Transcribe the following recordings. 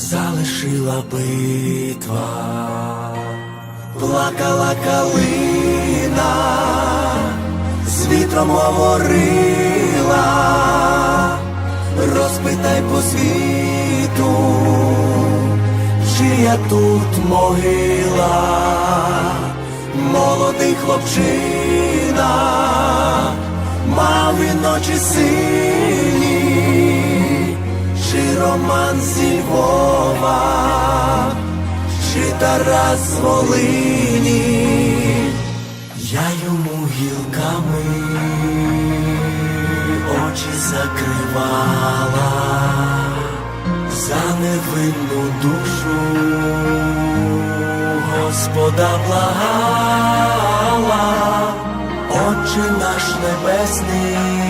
залишила битва, плакала калина, з вітром говорила, розпитай по світу, чия тут могила, молодий хлопчина, мав він ночі сині Роман зі Львова, чи Тарас Волині, я йому гілками очі закривала за невинну душу, Господа благала, Отче наш небесний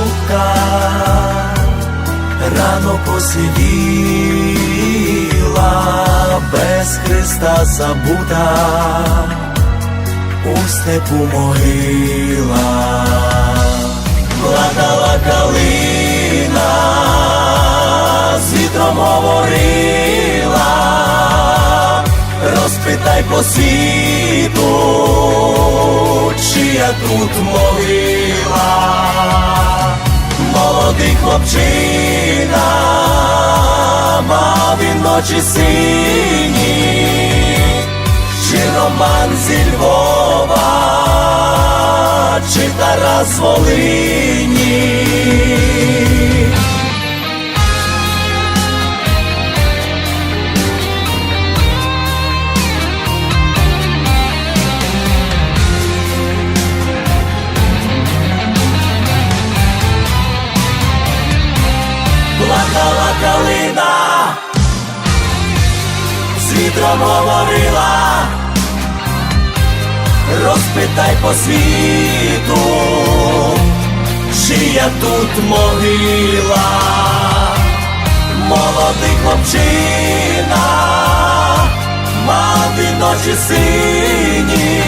рано без Христа забута, у степу могила, плакала калина, з вітром говорила розпитай по світу, чия тут могила, молодий хлопчина, ночі сині, чи Роман зі Львова, чи Тарас Волині. Вітром говорила, розпитай по світу, чия тут могила, молодий хлопчина, він ночі сині,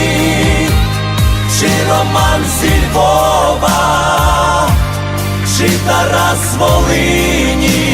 чи Роман Львова, чи Тарас Волині.